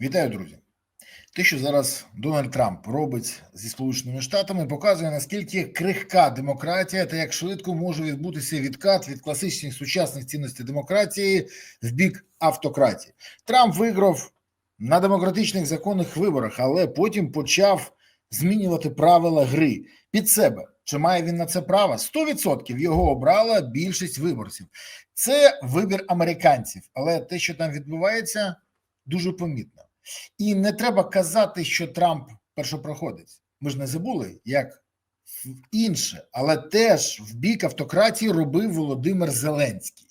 Вітаю, друзі! Те, що зараз Дональд Трамп робить зі Сполученими Штатами, показує наскільки крихка демократія та як швидко може відбутися відкат від класичних сучасних цінностей демократії в бік автократії. Трамп виграв на демократичних законних виборах, але потім почав змінювати правила гри під себе. Чи має він на це право? 100% його обрала більшість виборців. Це вибір американців, але те, що там відбувається, дуже помітно. І не треба казати, що Трамп першопроходець. Ми ж не забули, як інше, але теж в бік автократії робив Володимир Зеленський.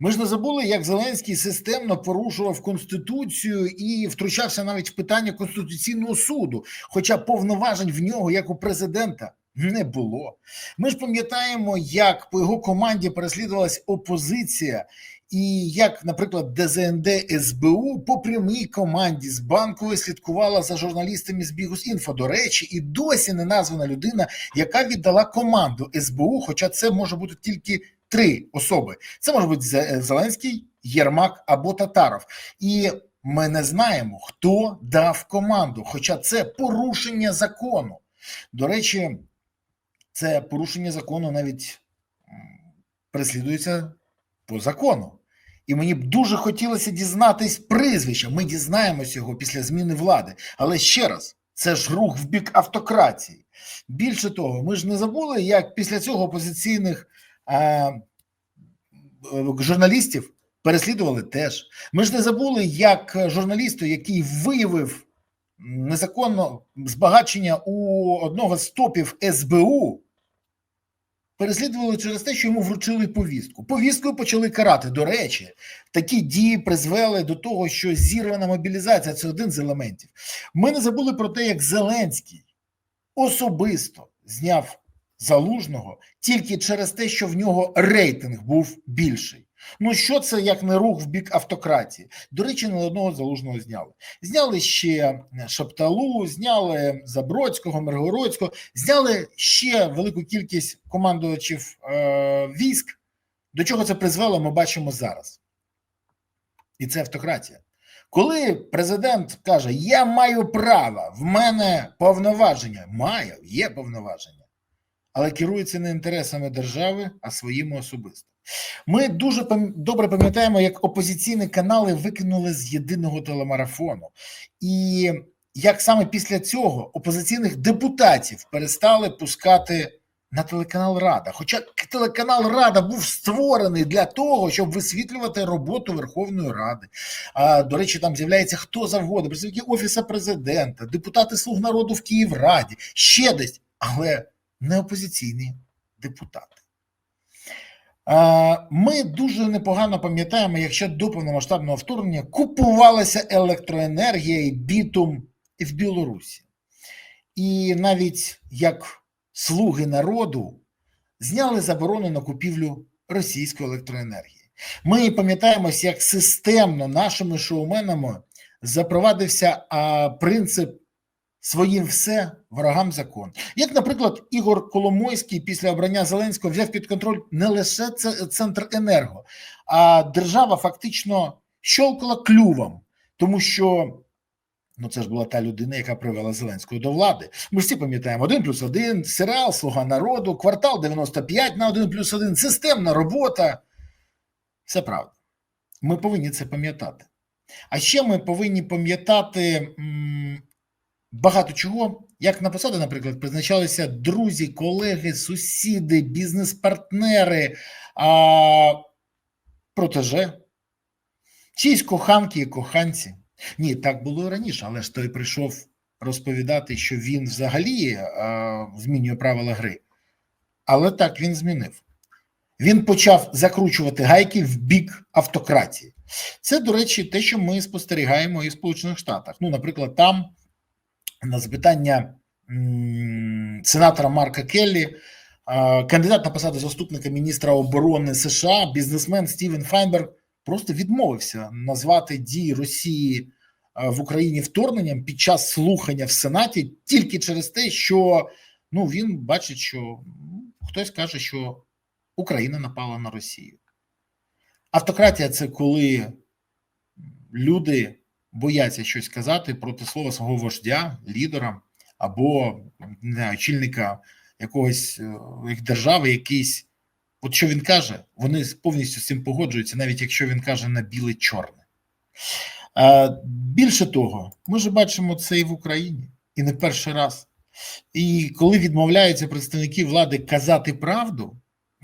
Ми ж не забули, як Зеленський системно порушував конституцію і втручався навіть в питання конституційного суду, хоча повноважень в нього, як у президента, не було. Ми ж пам'ятаємо, як по його команді переслідувалась опозиція, і як, наприклад, ДЗНД СБУ по прямій команді з банкової слідкувала за журналістами з Бігус.Інфо. До речі, і досі не названа людина, яка віддала команду СБУ, хоча це може бути тільки три особи. Це може бути Зеленський, Єрмак або Татаров. І ми не знаємо, хто дав команду, хоча це порушення закону. До речі, це порушення закону навіть переслідується по закону. І мені б дуже хотілося дізнатись прізвища. Ми дізнаємося його після зміни влади. Але ще раз, це ж рух в бік автократії. Більше того, ми ж не забули, як після цього опозиційних е, журналістів переслідували теж. Ми ж не забули, як журналісту, який виявив незаконно збагачення у одного з топів СБУ. Переслідували через те, що йому вручили повістку. Повісткою почали карати. До речі, такі дії призвели до того, що зірвана мобілізація це один з елементів. Ми не забули про те, як Зеленський особисто зняв залужного тільки через те, що в нього рейтинг був більший. Ну, що це як не рух в бік автократії? До речі, не одного залужного зняли. Зняли ще Шапталу, зняли Забродського, Миргородського, зняли ще велику кількість командувачів е, військ. До чого це призвело, ми бачимо зараз. І це автократія. Коли президент каже: Я маю право, в мене повноваження, маю, є повноваження, але керується не інтересами держави, а своїми особисто. Ми дуже добре пам'ятаємо, як опозиційні канали викинули з єдиного телемарафону, і як саме після цього опозиційних депутатів перестали пускати на телеканал Рада. Хоча телеканал Рада був створений для того, щоб висвітлювати роботу Верховної Ради. А до речі, там з'являється хто завгодно, представники офісу президента, депутати Слуг народу в Київраді, ще десь, але не опозиційні депутати. Ми дуже непогано пам'ятаємо, якщо до повномасштабного вторгнення купувалася електроенергія і бітум в Білорусі. І навіть як слуги народу зняли заборону на купівлю російської електроенергії. Ми пам'ятаємо, як системно нашими шоуменами запровадився принцип своїм все ворогам закон. Як, наприклад, Ігор Коломойський після обрання Зеленського взяв під контроль не лише центр енерго, а держава фактично щолкала клювом, тому що. Ну, це ж була та людина, яка привела Зеленського до влади. Ми всі пам'ятаємо один плюс один, серіал, Слуга народу, квартал 95 на 1 плюс 1, системна робота. Це правда. Ми повинні це пам'ятати. А ще ми повинні пам'ятати багато чого. Як на посади, наприклад, призначалися друзі, колеги, сусіди, бізнес-партнери, а, протеже, чиїсь коханки і коханці. Ні, так було і раніше, але ж той прийшов розповідати, що він взагалі а, змінює правила гри. Але так він змінив. Він почав закручувати гайки в бік автократії. Це, до речі, те, що ми спостерігаємо і в Сполучених Штатах. Ну, наприклад, там на запитання сенатора Марка Келлі, кандидат на посаду заступника міністра оборони США, бізнесмен Стівен Файнберг просто відмовився назвати дії Росії в Україні вторгненням під час слухання в Сенаті тільки через те, що ну він бачить, що хтось каже, що Україна напала на Росію. Автократія це коли люди бояться щось казати проти слова свого вождя, лідера або не очільника якогось е, держави, якийсь. От що він каже, вони повністю з цим погоджуються, навіть якщо він каже на біле чорне. Більше того, ми ж бачимо це і в Україні, і не перший раз. І коли відмовляються представники влади казати правду,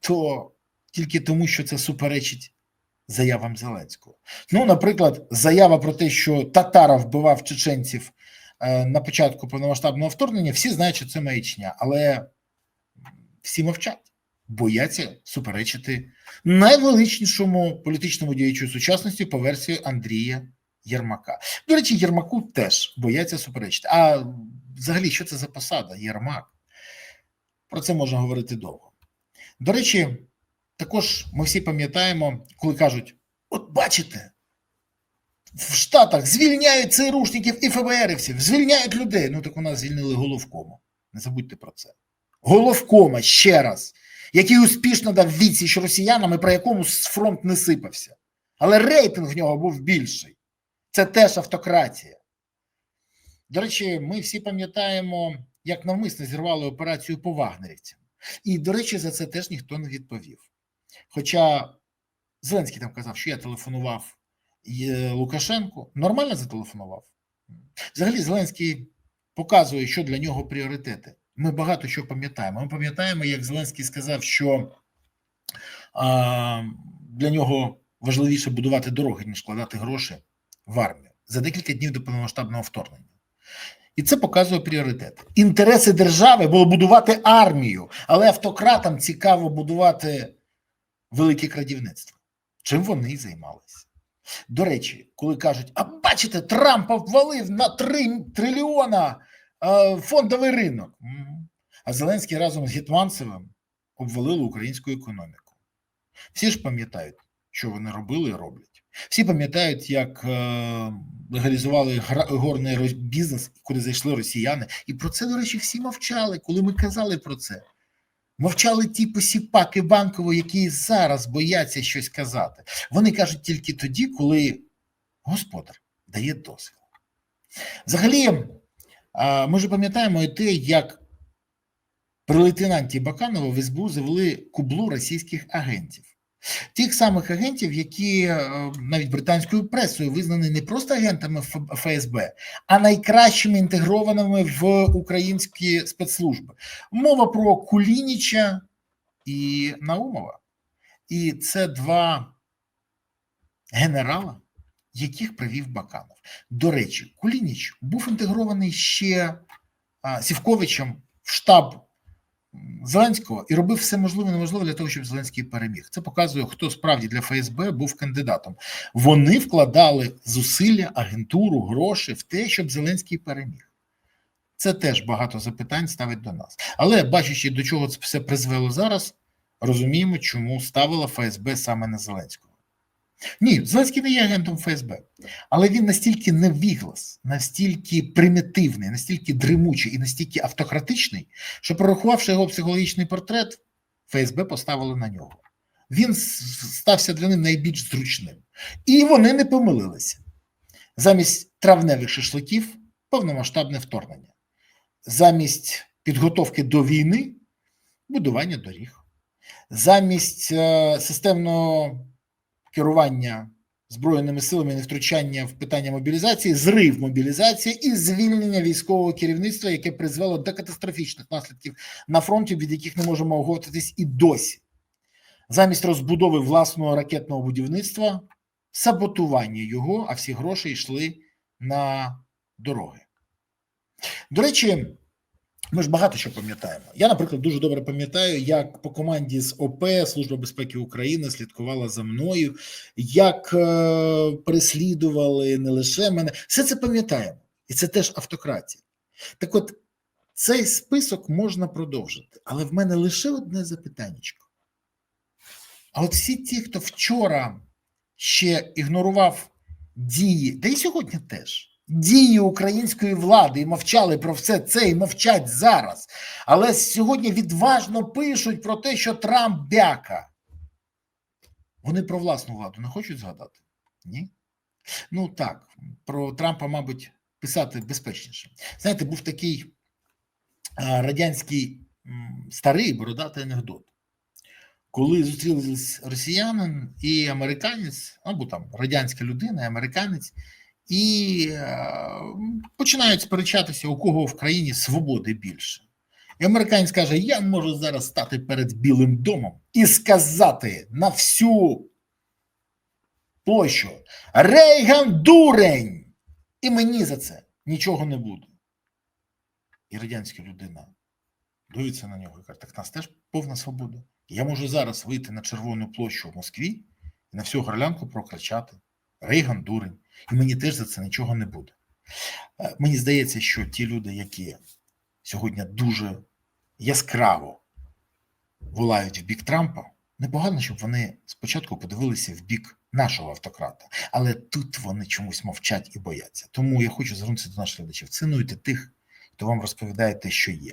то тільки тому, що це суперечить заявам Зеленського. Ну, наприклад, заява про те, що Татаров вбивав чеченців е, на початку повномасштабного вторгнення, всі знають, що це маячня, але всі мовчать, бояться суперечити найвеличнішому політичному діячу сучасності по версії Андрія Єрмака. До речі, Єрмаку теж бояться суперечити. А взагалі, що це за посада? Єрмак? Про це можна говорити довго. До речі, також ми всі пам'ятаємо, коли кажуть: от бачите, в Штатах звільняють ЦРУшників і ФБРівців, звільняють людей. Ну так у нас звільнили головкома. Не забудьте про це. Головкома ще раз, який успішно дав відсіч росіянам і про якому фронт не сипався. Але рейтинг в нього був більший. Це теж автократія. До речі, ми всі пам'ятаємо, як навмисно зірвали операцію по вагнерівцям. І, до речі, за це теж ніхто не відповів. Хоча Зеленський там казав, що я телефонував Лукашенку, нормально зателефонував. Взагалі, Зеленський показує, що для нього пріоритети. Ми багато що пам'ятаємо. Ми пам'ятаємо, як Зеленський сказав, що а, для нього важливіше будувати дороги, ніж вкладати гроші в армію за декілька днів до повномасштабного вторгнення. І це показує пріоритети. Інтереси держави було будувати армію, але автократам цікаво будувати велике крадівництво. Чим вони і займалися. До речі, коли кажуть, а бачите, Трамп обвалив на 3 трильйона е, фондовий ринок. А Зеленський разом з Гетманцевим обвалили українську економіку. Всі ж пам'ятають, що вони робили і роблять. Всі пам'ятають, як е, легалізували горний бізнес, куди зайшли росіяни. І про це, до речі, всі мовчали, коли ми казали про це. Мовчали ті посіпаки банкові, які зараз бояться щось казати. Вони кажуть тільки тоді, коли господар дає дозвіл. Взагалі, ми ж пам'ятаємо і те, як при лейтенанті Баканова в СБУ завели кублу російських агентів. Тих самих агентів, які навіть британською пресою визнані не просто агентами ФСБ, а найкращими інтегрованими в українські спецслужби. Мова про Кулініча і Наумова. І це два генерала, яких привів Баканов. До речі, Кулініч був інтегрований ще Сівковичем в штаб. Зеленського і робив все можливе і неможливе для того, щоб Зеленський переміг. Це показує, хто справді для ФСБ був кандидатом. Вони вкладали зусилля, агентуру, гроші в те, щоб Зеленський переміг. Це теж багато запитань ставить до нас. Але бачачи, до чого це все призвело зараз, розуміємо, чому ставила ФСБ саме на Зеленського. Ні, Зеленський не є агентом ФСБ, але він настільки невіглас, настільки примітивний, настільки дремучий і настільки автократичний, що прорахувавши його психологічний портрет, ФСБ поставили на нього. Він стався для них найбільш зручним. І вони не помилилися. Замість травневих шашликів повномасштабне вторгнення, замість підготовки до війни будування доріг, замість е, системного керування збройними силами, не втручання в питання мобілізації, зрив мобілізації і звільнення військового керівництва, яке призвело до катастрофічних наслідків на фронті, від яких не можемо оговтатись і досі, замість розбудови власного ракетного будівництва, саботування його, а всі гроші йшли на дороги. До речі. Ми ж багато що пам'ятаємо. Я, наприклад, дуже добре пам'ятаю, як по команді з ОП Служба безпеки України слідкувала за мною, як е, переслідували не лише мене. Все це пам'ятаємо, і це теж автократія. Так, от цей список можна продовжити, але в мене лише одне запитання. А от всі ті, хто вчора ще ігнорував дії, да і сьогодні теж дії української влади і мовчали про все це і мовчать зараз. Але сьогодні відважно пишуть про те, що Трамп бяка. Вони про власну владу не хочуть згадати? Ні. Ну так, про Трампа, мабуть, писати безпечніше. Знаєте, був такий радянський старий бородатий анекдот. Коли зустрілись росіянин і американець, або там радянська людина, і американець, і е, починають сперечатися, у кого в країні свободи більше. І американець каже: Я можу зараз стати перед Білим домом і сказати на всю площу Рейган дурень! І мені за це нічого не буде. І радянська людина дивиться на нього і каже: так нас теж повна свобода. Я можу зараз вийти на Червону площу в Москві і на всю горлянку прокричати Рейган дурень, і мені теж за це нічого не буде. Е, Мені здається, що ті люди, які сьогодні дуже яскраво волають в бік Трампа, непогано, щоб вони спочатку подивилися в бік нашого автократа, але тут вони чомусь мовчать і бояться. Тому я хочу звернутися до наших глядачів. Цінуйте тих, хто вам розповідає те, що є.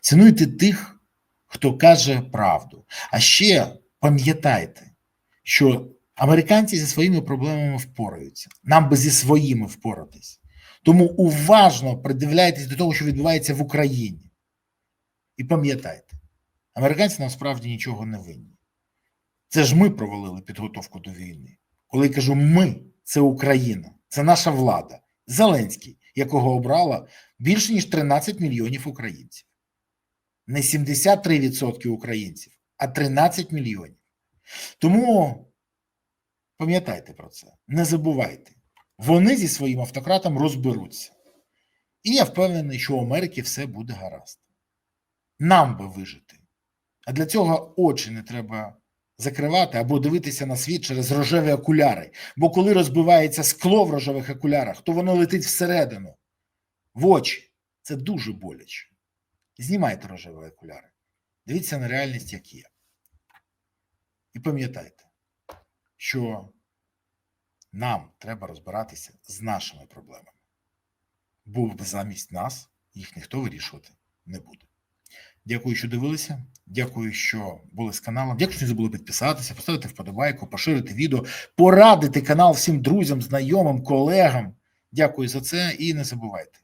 Цінуйте тих, хто каже правду. А ще пам'ятайте, що американці зі своїми проблемами впораються. Нам би зі своїми впоратись. Тому уважно придивляйтесь до того, що відбувається в Україні. І пам'ятайте, американці насправді нічого не винні. Це ж ми провалили підготовку до війни. Коли я кажу ми, це Україна, це наша влада, Зеленський, якого обрала більше ніж 13 мільйонів українців. Не 73% українців, а 13 мільйонів. Тому пам'ятайте про це, не забувайте. Вони зі своїм автократом розберуться. І я впевнений, що у Америки все буде гаразд. Нам би вижити. А для цього очі не треба закривати або дивитися на світ через рожеві окуляри. Бо коли розбивається скло в рожевих окулярах, то воно летить всередину, в очі. Це дуже боляче. Знімайте рожеві окуляри. Дивіться на реальність, як є. І пам'ятайте, що нам треба розбиратися з нашими проблемами. Бо замість нас їх ніхто вирішувати не буде. Дякую, що дивилися. Дякую, що були з каналом. Дякую, що не забули підписатися, поставити вподобайку, поширити відео, порадити канал всім друзям, знайомим, колегам. Дякую за це і не забувайте.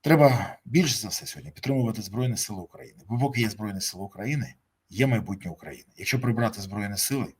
Треба більше за все сьогодні підтримувати Збройні Сили України. Бо поки є Збройні Сили України, є майбутнє України. Якщо прибрати Збройні Сили,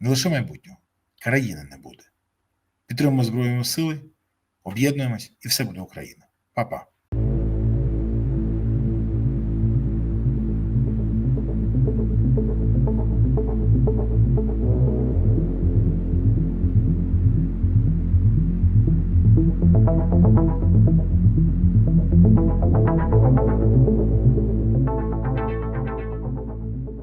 не лише майбутнього, країни не буде. Підтримуємо Збройні Сили, об'єднуємось і все буде Україна. Па-па.